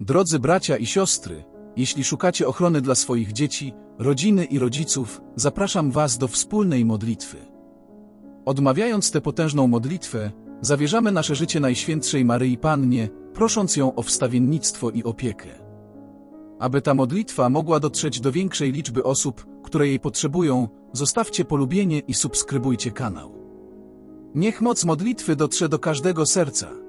Drodzy bracia i siostry, jeśli szukacie ochrony dla swoich dzieci, rodziny i rodziców, zapraszam Was do wspólnej modlitwy. Odmawiając tę potężną modlitwę, zawierzamy nasze życie Najświętszej Maryi Pannie, prosząc ją o wstawiennictwo i opiekę. Aby ta modlitwa mogła dotrzeć do większej liczby osób, które jej potrzebują, zostawcie polubienie i subskrybujcie kanał. Niech moc modlitwy dotrze do każdego serca.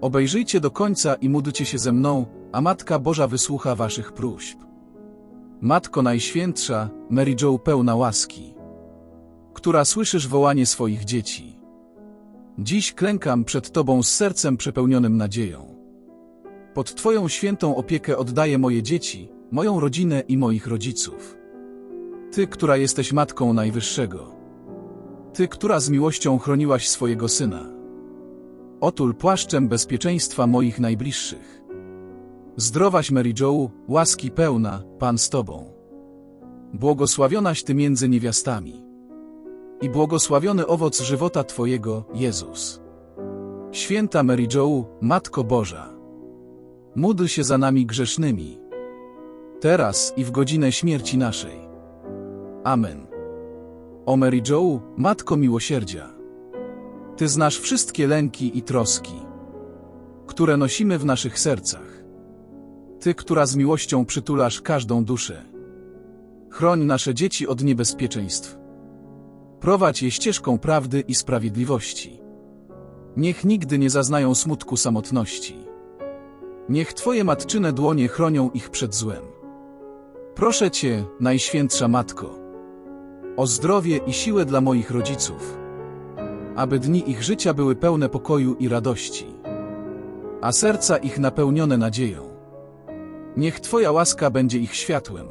Obejrzyjcie do końca i módlcie się ze mną, a Matka Boża wysłucha waszych próśb. Matko Najświętsza, Mary Jo pełna łaski, która słyszysz wołanie swoich dzieci. Dziś klękam przed Tobą z sercem przepełnionym nadzieją. Pod Twoją świętą opiekę oddaję moje dzieci, moją rodzinę i moich rodziców. Ty, która jesteś Matką Najwyższego. Ty, która z miłością chroniłaś swojego Syna. Otul płaszczem bezpieczeństwa moich najbliższych. Zdrowaś Mary Jo, łaski pełna, Pan z Tobą. Błogosławionaś Ty między niewiastami. I błogosławiony owoc żywota Twojego, Jezus. Święta Mary Jo, Matko Boża. Módl się za nami grzesznymi. Teraz i w godzinę śmierci naszej. Amen. O Mary Jo, Matko Miłosierdzia. Ty znasz wszystkie lęki i troski, które nosimy w naszych sercach. Ty, która z miłością przytulasz każdą duszę. Chroń nasze dzieci od niebezpieczeństw. Prowadź je ścieżką prawdy i sprawiedliwości. Niech nigdy nie zaznają smutku samotności. Niech Twoje matczyne dłonie chronią ich przed złem. Proszę Cię, Najświętsza Matko, o zdrowie i siłę dla moich rodziców, aby dni ich życia były pełne pokoju i radości, a serca ich napełnione nadzieją. Niech Twoja łaska będzie ich światłem.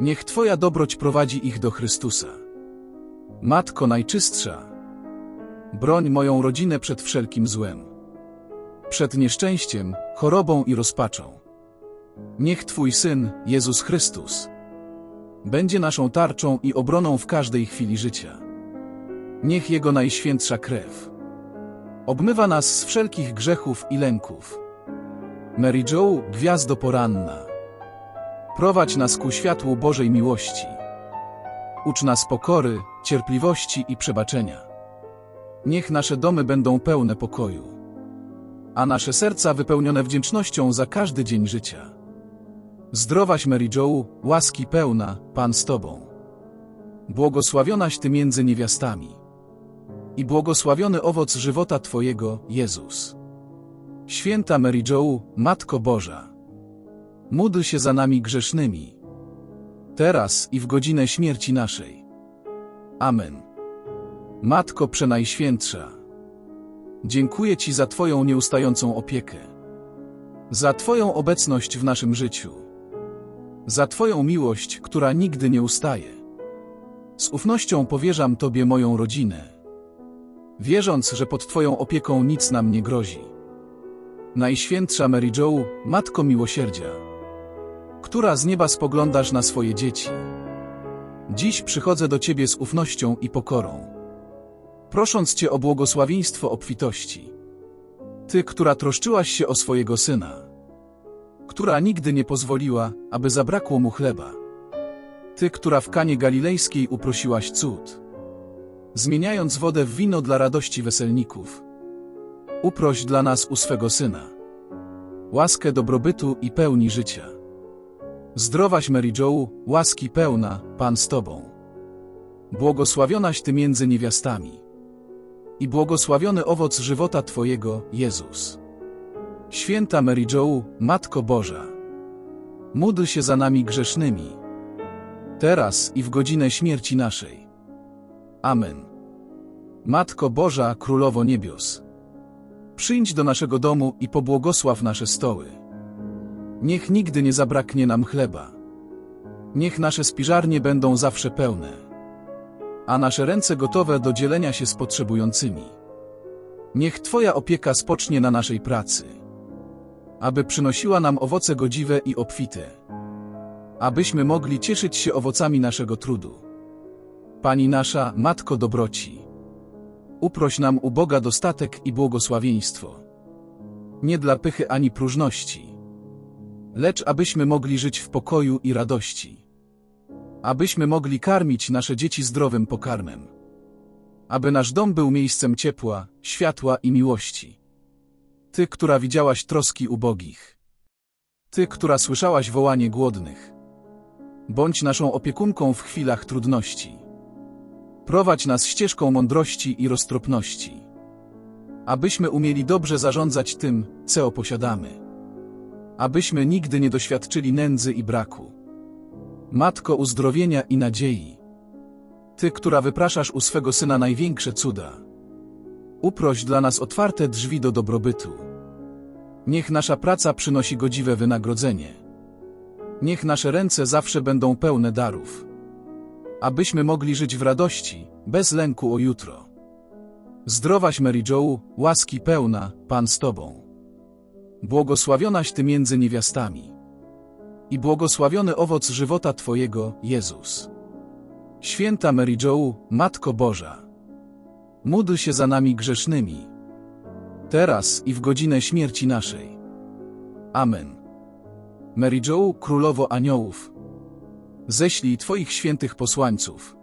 Niech Twoja dobroć prowadzi ich do Chrystusa. Matko Najczystsza, broń moją rodzinę przed wszelkim złem, przed nieszczęściem, chorobą i rozpaczą. Niech Twój Syn, Jezus Chrystus, będzie naszą tarczą i obroną w każdej chwili życia. Niech Jego najświętsza krew obmywa nas z wszelkich grzechów i lęków. Mary Jo, gwiazdo poranna, prowadź nas ku światłu Bożej miłości. Ucz nas pokory, cierpliwości i przebaczenia. Niech nasze domy będą pełne pokoju, a nasze serca wypełnione wdzięcznością za każdy dzień życia. Zdrowaś Mary Jo, łaski pełna, Pan z Tobą. Błogosławionaś Ty między niewiastami. I błogosławiony owoc żywota Twojego, Jezus. Święta Mary Jo, Matko Boża. Módl się za nami grzesznymi. Teraz i w godzinę śmierci naszej. Amen. Matko Przenajświętsza. Dziękuję Ci za Twoją nieustającą opiekę. Za Twoją obecność w naszym życiu za Twoją miłość, która nigdy nie ustaje. Z ufnością powierzam Tobie moją rodzinę, wierząc, że pod Twoją opieką nic nam nie grozi. Najświętsza Mary Jo, Matko Miłosierdzia, która z nieba spoglądasz na swoje dzieci. Dziś przychodzę do Ciebie z ufnością i pokorą, prosząc Cię o błogosławieństwo obfitości. Ty, która troszczyłaś się o swojego Syna, która nigdy nie pozwoliła, aby zabrakło mu chleba. Ty, która w Kanie Galilejskiej uprosiłaś cud, zmieniając wodę w wino dla radości weselników. Uproś dla nas u swego Syna łaskę dobrobytu i pełni życia. Zdrowaś Mary Jo, łaski pełna, Pan z Tobą. Błogosławionaś Ty między niewiastami. I błogosławiony owoc żywota Twojego, Jezus. Święta Mary Jo, Matko Boża. Módl się za nami grzesznymi. Teraz i w godzinę śmierci naszej. Amen. Matko Boża, Królowo Niebios. Przyjdź do naszego domu i pobłogosław nasze stoły. Niech nigdy nie zabraknie nam chleba. Niech nasze spiżarnie będą zawsze pełne. A nasze ręce gotowe do dzielenia się z potrzebującymi. Niech Twoja opieka spocznie na naszej pracy aby przynosiła nam owoce godziwe i obfite, abyśmy mogli cieszyć się owocami naszego trudu. Pani nasza, Matko dobroci, uproś nam u Boga dostatek i błogosławieństwo. Nie dla pychy ani próżności, lecz abyśmy mogli żyć w pokoju i radości. Abyśmy mogli karmić nasze dzieci zdrowym pokarmem. Aby nasz dom był miejscem ciepła, światła i miłości. Ty, która widziałaś troski ubogich. Ty, która słyszałaś wołanie głodnych. Bądź naszą opiekunką w chwilach trudności. Prowadź nas ścieżką mądrości i roztropności. Abyśmy umieli dobrze zarządzać tym, co posiadamy. Abyśmy nigdy nie doświadczyli nędzy i braku. Matko uzdrowienia i nadziei. Ty, która wypraszasz u swego Syna największe cuda. Uproś dla nas otwarte drzwi do dobrobytu. Niech nasza praca przynosi godziwe wynagrodzenie. Niech nasze ręce zawsze będą pełne darów. Abyśmy mogli żyć w radości, bez lęku o jutro. Zdrowaś Mary Jo, łaski pełna, Pan z Tobą. Błogosławionaś Ty między niewiastami. I błogosławiony owoc żywota Twojego, Jezus. Święta Mary Jo, Matko Boża. Módl się za nami grzesznymi. Teraz i w godzinę śmierci naszej. Amen. Mary Jo, Królowo Aniołów. Ześlij Twoich świętych posłańców,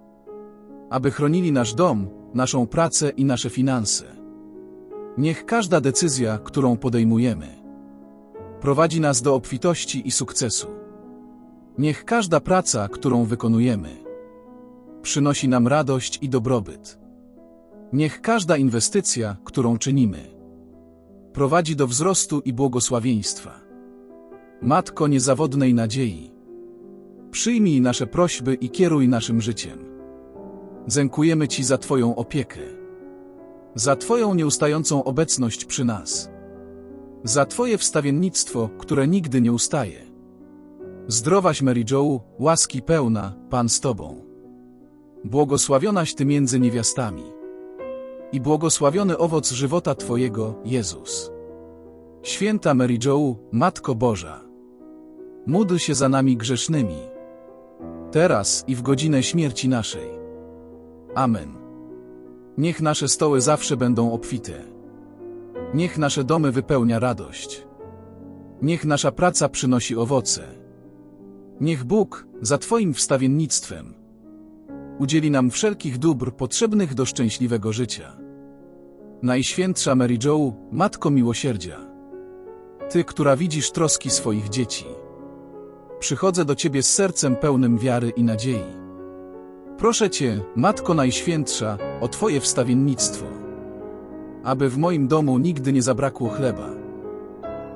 aby chronili nasz dom, naszą pracę i nasze finanse. Niech każda decyzja, którą podejmujemy, prowadzi nas do obfitości i sukcesu. Niech każda praca, którą wykonujemy, przynosi nam radość i dobrobyt. Niech każda inwestycja, którą czynimy, prowadzi do wzrostu i błogosławieństwa. Matko niezawodnej nadziei, przyjmij nasze prośby i kieruj naszym życiem. Dziękujemy Ci za Twoją opiekę, za Twoją nieustającą obecność przy nas, za Twoje wstawiennictwo, które nigdy nie ustaje. Zdrowaś Mary Jo, łaski pełna, Pan z Tobą. Błogosławionaś Ty między niewiastami. I błogosławiony owoc żywota Twojego, Jezus. Święta Mary Jo, Matko Boża. Módl się za nami grzesznymi. Teraz i w godzinę śmierci naszej. Amen. Niech nasze stoły zawsze będą obfite. Niech nasze domy wypełnia radość. Niech nasza praca przynosi owoce. Niech Bóg, za Twoim wstawiennictwem, udzieli nam wszelkich dóbr potrzebnych do szczęśliwego życia. Najświętsza Mary Jo, Matko Miłosierdzia. Ty, która widzisz troski swoich dzieci. Przychodzę do Ciebie z sercem pełnym wiary i nadziei. Proszę Cię, Matko Najświętsza, o Twoje wstawiennictwo. Aby w moim domu nigdy nie zabrakło chleba.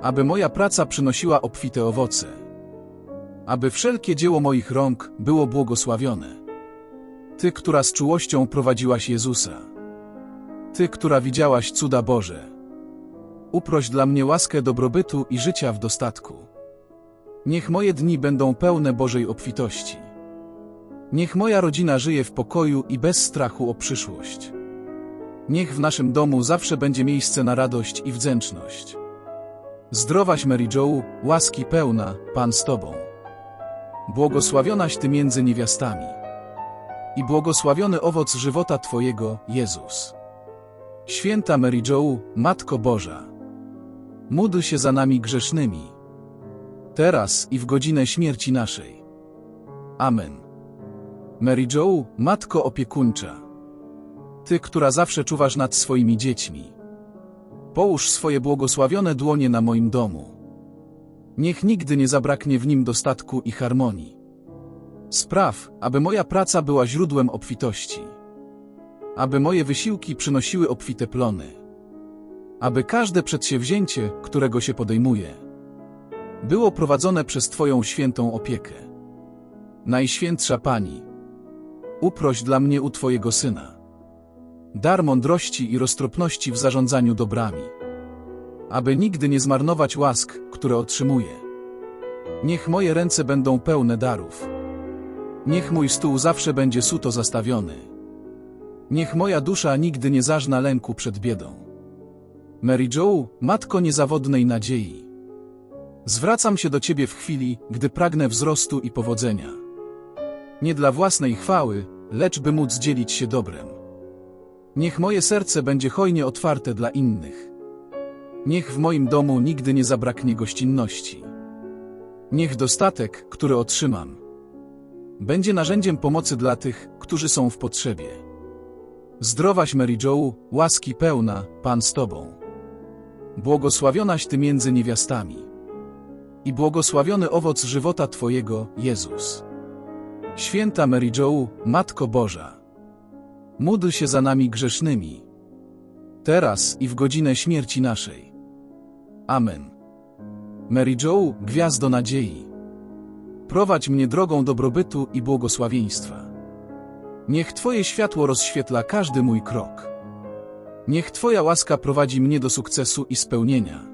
Aby moja praca przynosiła obfite owoce. Aby wszelkie dzieło moich rąk było błogosławione. Ty, która z czułością prowadziłaś Jezusa. Ty, która widziałaś cuda Boże. Uproś dla mnie łaskę dobrobytu i życia w dostatku. Niech moje dni będą pełne Bożej obfitości. Niech moja rodzina żyje w pokoju i bez strachu o przyszłość. Niech w naszym domu zawsze będzie miejsce na radość i wdzięczność. Zdrowaś Mary Jo, łaski pełna, Pan z Tobą. Błogosławionaś Ty między niewiastami. I błogosławiony owoc żywota Twojego, Jezus. Święta Mary Jo, Matko Boża. Módl się za nami grzesznymi. Teraz i w godzinę śmierci naszej. Amen. Mary Jo, Matko opiekuńcza. Ty, która zawsze czuwasz nad swoimi dziećmi. Połóż swoje błogosławione dłonie na moim domu. Niech nigdy nie zabraknie w nim dostatku i harmonii. Spraw, aby moja praca była źródłem obfitości. Aby moje wysiłki przynosiły obfite plony. Aby każde przedsięwzięcie, którego się podejmuje, było prowadzone przez Twoją świętą opiekę. Najświętsza Pani, uproś dla mnie u Twojego Syna. Dar mądrości i roztropności w zarządzaniu dobrami. Aby nigdy nie zmarnować łask, które otrzymuję. Niech moje ręce będą pełne darów. Niech mój stół zawsze będzie suto zastawiony. Niech moja dusza nigdy nie zażna lęku przed biedą. Mary Jo, Matko niezawodnej nadziei. Zwracam się do Ciebie w chwili, gdy pragnę wzrostu i powodzenia. Nie dla własnej chwały, lecz by móc dzielić się dobrem. Niech moje serce będzie hojnie otwarte dla innych. Niech w moim domu nigdy nie zabraknie gościnności. Niech dostatek, który otrzymam, będzie narzędziem pomocy dla tych, którzy są w potrzebie. Zdrowaś Mary Jo, łaski pełna, Pan z Tobą. Błogosławionaś Ty między niewiastami. I błogosławiony owoc żywota Twojego, Jezus. Święta Mary Jo, Matko Boża. Módl się za nami grzesznymi. Teraz i w godzinę śmierci naszej. Amen. Mary Jo, Gwiazdo Nadziei. Prowadź mnie drogą dobrobytu i błogosławieństwa. Niech Twoje światło rozświetla każdy mój krok. Niech Twoja łaska prowadzi mnie do sukcesu i spełnienia.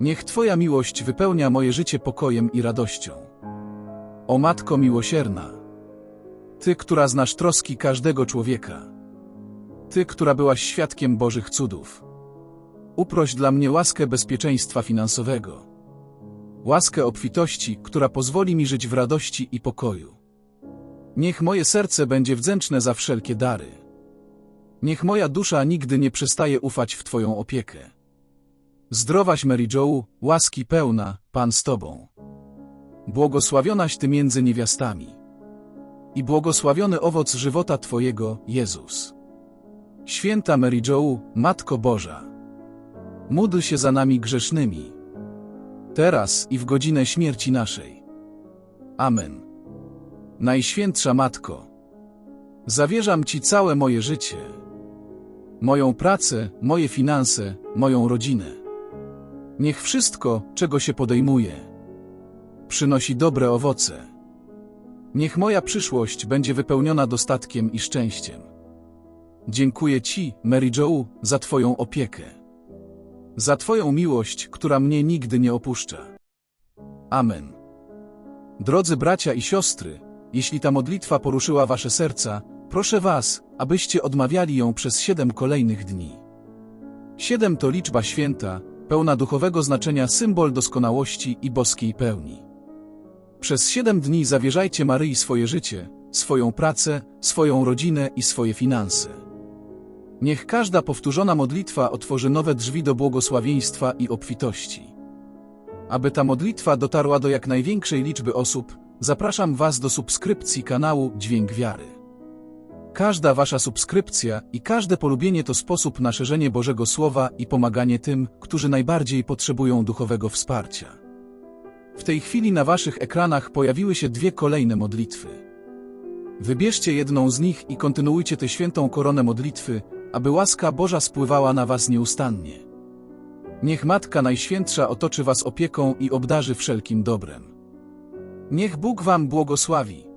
Niech Twoja miłość wypełnia moje życie pokojem i radością. O Matko miłosierna, Ty, która znasz troski każdego człowieka, Ty, która byłaś świadkiem Bożych cudów, uproś dla mnie łaskę bezpieczeństwa finansowego, łaskę obfitości, która pozwoli mi żyć w radości i pokoju. Niech moje serce będzie wdzięczne za wszelkie dary. Niech moja dusza nigdy nie przestaje ufać w Twoją opiekę. Zdrowaś Mary Jo, łaski pełna, Pan z Tobą. Błogosławionaś Ty między niewiastami. I błogosławiony owoc żywota Twojego, Jezus. Święta Mary Jo, Matko Boża. Módl się za nami grzesznymi. Teraz i w godzinę śmierci naszej. Amen. Najświętsza Matko. Zawierzam Ci całe moje życie. Moją pracę, moje finanse, moją rodzinę. Niech wszystko, czego się podejmuje, przynosi dobre owoce. Niech moja przyszłość będzie wypełniona dostatkiem i szczęściem. Dziękuję Ci, Mary Jo, za Twoją opiekę. Za Twoją miłość, która mnie nigdy nie opuszcza. Amen. Drodzy bracia i siostry, jeśli ta modlitwa poruszyła Wasze serca, proszę Was, abyście odmawiali ją przez siedem kolejnych dni. Siedem to liczba święta, pełna duchowego znaczenia symbol doskonałości i boskiej pełni. Przez siedem dni zawierzajcie Maryi swoje życie, swoją pracę, swoją rodzinę i swoje finanse. Niech każda powtórzona modlitwa otworzy nowe drzwi do błogosławieństwa i obfitości. Aby ta modlitwa dotarła do jak największej liczby osób, zapraszam Was do subskrypcji kanału Dźwięk Wiary. Każda Wasza subskrypcja i każde polubienie to sposób na szerzenie Bożego Słowa i pomaganie tym, którzy najbardziej potrzebują duchowego wsparcia. W tej chwili na Waszych ekranach pojawiły się dwie kolejne modlitwy. Wybierzcie jedną z nich i kontynuujcie tę świętą koronę modlitwy, aby łaska Boża spływała na Was nieustannie. Niech Matka Najświętsza otoczy Was opieką i obdarzy wszelkim dobrem. Niech Bóg Wam błogosławi.